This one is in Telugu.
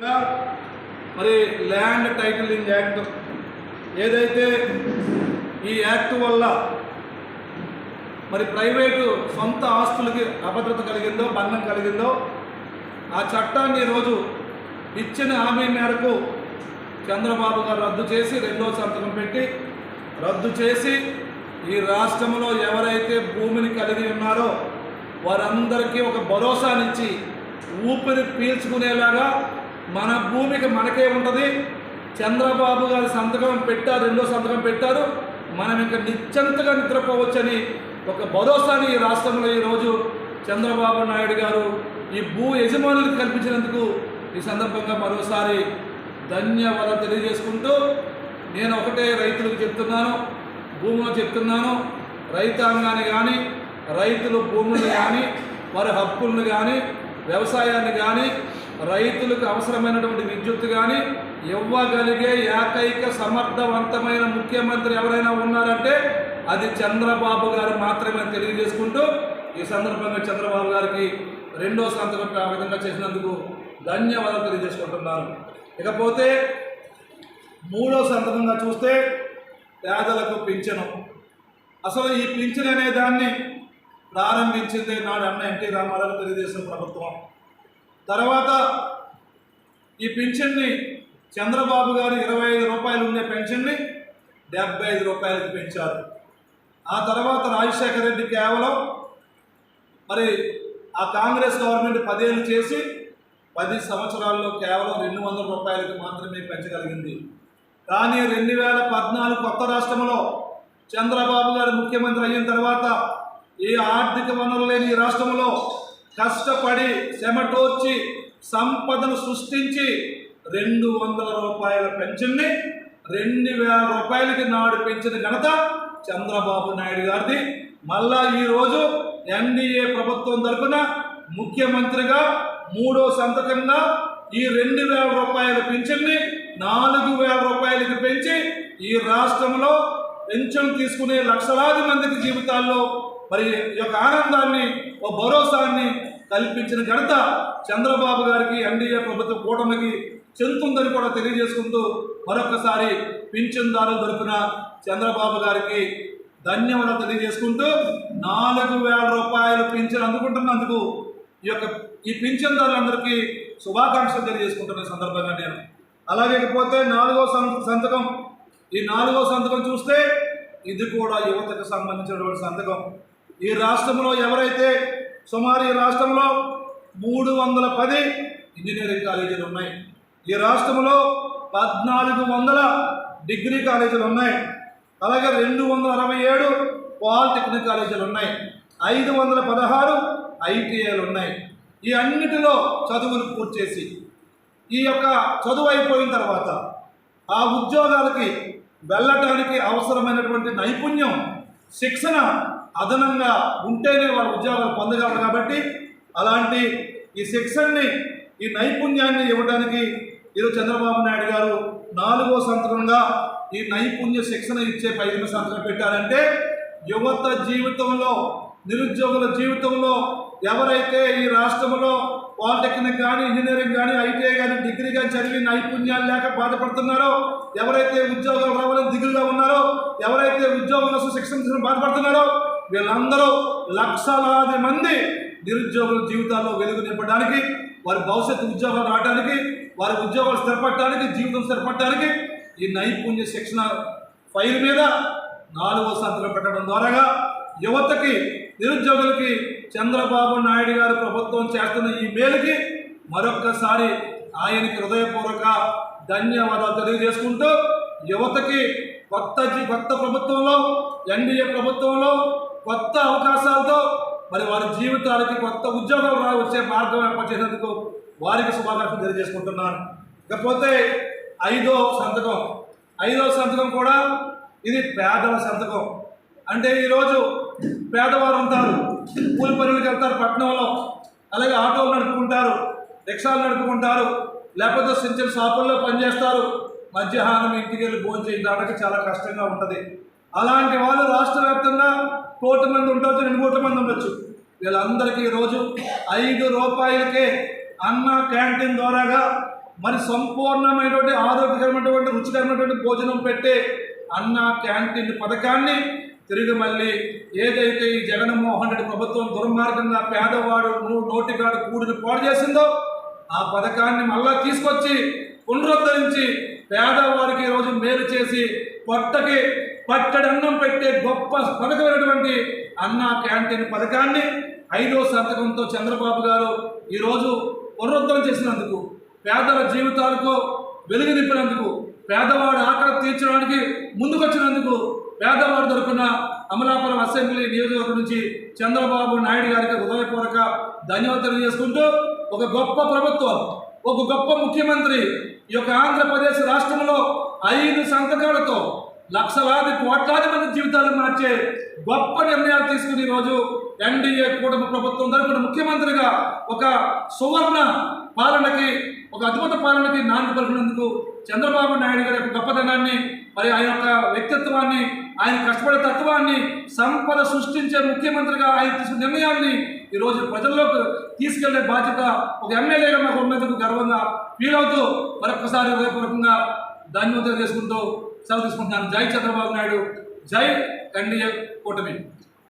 మరి ల్యాండ్ టైటిలింగ్ యాక్ట్ ఏదైతే ఈ యాక్ట్ వల్ల మరి ప్రైవేటు సొంత ఆస్తులకి అభద్రత కలిగిందో భంగం కలిగిందో ఆ చట్టాన్ని ఈరోజు ఇచ్చిన హామీ మేరకు చంద్రబాబు గారు రద్దు చేసి రెండో సంతకం పెట్టి రద్దు చేసి ఈ రాష్ట్రంలో ఎవరైతే భూమిని కలిగి ఉన్నారో వారందరికీ ఒక భరోసానిచ్చి ఊపిరి పీల్చుకునేలాగా మన భూమికి మనకే ఉంటుంది. చంద్రబాబు గారి సంతకం పెట్టారు రెండో సంతకం పెట్టారు. మనం ఇంకా నిశ్చంతగా నిద్రపోవచ్చని ఒక భరోసాని ఈ రాష్ట్రంలో ఈరోజు చంద్రబాబు నాయుడు గారు ఈ భూ యజమానులకు కల్పించినందుకు ఈ సందర్భంగా మరోసారి ధన్యవాదాలు తెలియజేసుకుంటూ నేను ఒకటే రైతులకు చెప్తున్నాను భూములు చెప్తున్నాను. రైతాంగాన్ని కానీ రైతులు భూములను కానీ వారి హక్కులను కానీ వ్యవసాయాన్ని కానీ రైతులకు అవసరమైనటువంటి విద్యుత్ కానీ ఇవ్వగలిగే ఏకైక సమర్థవంతమైన ముఖ్యమంత్రి ఎవరైనా ఉన్నారంటే అది చంద్రబాబు గారు మాత్రమే తెలియజేసుకుంటూ ఈ సందర్భంగా చంద్రబాబు గారికి రెండో సంతకం ఆ విధంగా చేసినందుకు ధన్యవాదాలు తెలియజేసుకుంటున్నాను. ఇకపోతే మూడో సంతకంగా చూస్తే పేదలకు పింఛను. అసలు ఈ పింఛన్ అనే దాన్ని ప్రారంభించింది నాడు అన్న ఎన్టీ రామారావు తెలుగుదేశం ప్రభుత్వం. తర్వాత ఈ పింఛన్ని చంద్రబాబు గారు ఇరవై ఐదు రూపాయలు ఉండే పెన్షన్ని డెబ్బై ఐదు రూపాయలకు పెంచారు. ఆ తర్వాత రాజశేఖర రెడ్డి కేవలం మరి ఆ కాంగ్రెస్ గవర్నమెంట్ పదేళ్ళు చేసి పది సంవత్సరాల్లో కేవలం రెండు వందల రూపాయలకు మాత్రమే పెంచగలిగింది. కానీ రెండు వేల పద్నాలుగు కొత్త రాష్ట్రంలో చంద్రబాబు గారు ముఖ్యమంత్రి అయిన తర్వాత ఏ ఆర్థిక వనరులు లేని ఈ రాష్ట్రంలో కష్టపడి చెమటోర్చి సంపదను సృష్టించి రెండు వందల రూపాయల పెన్షన్ని రెండు వేల రూపాయలకి నాడు పెంచిన ఘనత చంద్రబాబు నాయుడు గారిది. మళ్ళా ఈరోజు ఎన్డీఏ ప్రభుత్వం తరఫున ముఖ్యమంత్రిగా మూడో సంతకంగా ఈ రెండు వేల రూపాయల పెన్షన్ని నాలుగు వేల రూపాయలకి పెంచి ఈ రాష్ట్రంలో పెన్షన్ తీసుకునే లక్షలాది మందికి జీవితాల్లో మరి ఈ యొక్క ఆనందాన్ని ఓ భరోసాన్ని కల్పించిన ఘనత చంద్రబాబు గారికి ఎన్డీఏ ప్రభుత్వ కూటమికి చెందుతుందని కూడా తెలియజేసుకుంటూ మరొకసారి పింఛన్దారుల దొరికిన చంద్రబాబు గారికి ధన్యవాదాలు తెలియజేసుకుంటూ నాలుగు వేల రూపాయలు పింఛన్ అందుకుంటున్నందుకు ఈ యొక్క ఈ పింఛన్దారులందరికీ శుభాకాంక్షలు తెలియజేసుకుంటున్న సందర్భంగా నేను. అలాగే ఇకపోతే నాలుగో సంతకం. ఈ నాలుగో సంతకం చూస్తే ఇది కూడా యువతకు సంబంధించినటువంటి సంతకం. ఈ రాష్ట్రంలో ఎవరైతే సుమారు ఈ రాష్ట్రంలో మూడు వందల పది ఇంజనీరింగ్ కాలేజీలు ఉన్నాయి. ఈ రాష్ట్రంలో పద్నాలుగు వందల డిగ్రీ కాలేజీలు ఉన్నాయి. అలాగే రెండు వందల అరవై ఏడు పాలిటెక్నిక్ కాలేజీలు ఉన్నాయి. ఐదు వందల పదహారు ఐటీఐలు ఉన్నాయి. ఈ అన్నిటిలో చదువులు పూర్తి చేసి ఈ యొక్క చదువు అయిపోయిన తర్వాత ఆ ఉద్యోగాలకి వెళ్ళటానికి అవసరమైనటువంటి నైపుణ్యం శిక్షణ అదనంగా ఉంటేనే వాళ్ళు ఉద్యోగాలు పొందగలరు కాబట్టి అలాంటి ఈ శిక్షణని ఈ నైపుణ్యాన్ని ఇవ్వడానికి ఈరోజు చంద్రబాబు నాయుడు గారు నాలుగో సంతకంగా ఈ నైపుణ్య శిక్షణ ఇచ్చే పైన సంతకం పెట్టారంటే యువత జీవితంలో నిరుద్యోగుల జీవితంలో ఎవరైతే ఈ రాష్ట్రంలో పాలిటెక్నిక్ కానీ ఇంజనీరింగ్ కానీ ఐటీఐ కానీ డిగ్రీ కానీ చదివి నైపుణ్యాలు లేక బాధపడుతున్నారో ఎవరైతే ఉద్యోగాలు రావాలని దిగులుగా ఉన్నారో ఎవరైతే ఉద్యోగం కోసం శిక్షణ బాధపడుతున్నారో వీళ్ళందరూ లక్షలాది మంది నిరుద్యోగుల జీవితాల్లో వెలుగు నింపడానికి వారి భవిష్యత్తు ఉద్యోగాలు రావడానికి వారి ఉద్యోగాలు స్థిరపడటానికి జీవితం స్థిరపడటానికి ఈ నైపుణ్య శిక్షణ ఫైల్ మీద నాలుగో సంతకం పెట్టడం ద్వారాగా యువతకి నిరుద్యోగులకి చంద్రబాబు నాయుడు గారి ప్రభుత్వం చేస్తున్న ఈ మేలుకి మరొక్కసారి ఆయనకి హృదయపూర్వక ధన్యవాదాలు తెలియజేసుకుంటూ యువతకి కొత్త కొత్త ప్రభుత్వంలో ఎన్డీఏ ప్రభుత్వంలో కొత్త అవకాశాలతో మరి వారి జీవితాలకి కొత్త ఉద్యోగం వచ్చే మార్గం ఏర్పరిచేందుకు వారికి శుభాకాంక్షలు తెలియజేసుకుంటున్నాను. ఇకపోతే ఐదో సంతకం. ఐదో సంతకం కూడా ఇది పేదల సంతకం. అంటే ఈరోజు పేదవారు ఉంటారు కూలి పనులకు వెళ్తారు పట్టణంలో అలాగే ఆటోలు నడుపుకుంటారు రిక్షాలు నడుపుకుంటారు లేకపోతే చిన్న చిన్న షాపుల్లో పనిచేస్తారు మధ్యాహ్నం ఇంటికి వెళ్ళి భోజనం చేయడానికి చాలా కష్టంగా ఉంటుంది. అలాంటి వాళ్ళు రాష్ట్ర వ్యాప్తంగా కోటి మంది ఉండొచ్చు రెండు కోట్ల మంది ఉండొచ్చు. వీళ్ళందరికీ ఈరోజు ఐదు రూపాయలకే అన్న క్యాంటీన్ ద్వారాగా మరి సంపూర్ణమైనటువంటి ఆరోగ్యకరమైనటువంటి రుచికరమైనటువంటి భోజనం పెట్టే అన్న క్యాంటీన్ పథకాన్ని తిరిగి మళ్ళీ ఏదైతే ఈ జగన్మోహన్ రెడ్డి ప్రభుత్వం దుర్మార్గంగా పేదవాడు నో- నోటికాడు కూడిని పాడు చేసిందో ఆ పథకాన్ని మళ్ళా తీసుకొచ్చి పునరుద్ధరించి పేదవారికి ఈరోజు మేలు చేసి పొట్టకి పట్టడన్నం పెట్టే గొప్ప పథకమైనటువంటి అన్న క్యాంటీన్ పథకాన్ని ఐదో శతకంతో చంద్రబాబు గారు ఈరోజు పునరుద్ధరణ చేసినందుకు పేదల జీవితాలకు వెలుగు నింపినందుకు పేదవాడి ఆకలి తీర్చడానికి ముందుకొచ్చినందుకు పేదవాడు దొరుకున్న అమలాపురం అసెంబ్లీ నియోజకవర్గం నుంచి చంద్రబాబు నాయుడు గారికి హృదయపూర్వక ధన్యవాదాలు తెలియజేసుకుంటూ ఒక గొప్ప ప్రభుత్వం ఒక గొప్ప ముఖ్యమంత్రి ఈ యొక్క ఆంధ్రప్రదేశ్ రాష్ట్రంలో ఐదు సంతకాలతో లక్షలాది కోట్లాది మంది జీవితాలు మార్చే గొప్ప నిర్ణయాలు తీసుకుని ఈరోజు ఎన్డీఏ కూటమి ప్రభుత్వం తరపున ముఖ్యమంత్రిగా ఒక సువర్ణ పాలనకి ఒక అద్భుత పాలనకి నాంది పలికినందుకు చంద్రబాబు నాయుడు గారి యొక్క గొప్పతనాన్ని మరి ఆయన యొక్క వ్యక్తిత్వాన్ని ఆయన కష్టపడే తత్వాన్ని సంపద సృష్టించే ముఖ్యమంత్రిగా ఆయన తీసుకున్న నిర్ణయాన్ని ఈరోజు ప్రజల్లోకి తీసుకెళ్ళే బాధ్యత ఒక ఎమ్మెల్యేగా మాకు ఉన్నందుకు గర్వంగా ఫీల్ అవుతూ మరొకసారి హృదయపూర్వకంగా ధన్యవాదాలు చేసుకుంటూ సెలవు తీసుకుంటున్నాను. జై చంద్రబాబు నాయుడు. జై కండియ కూటమి.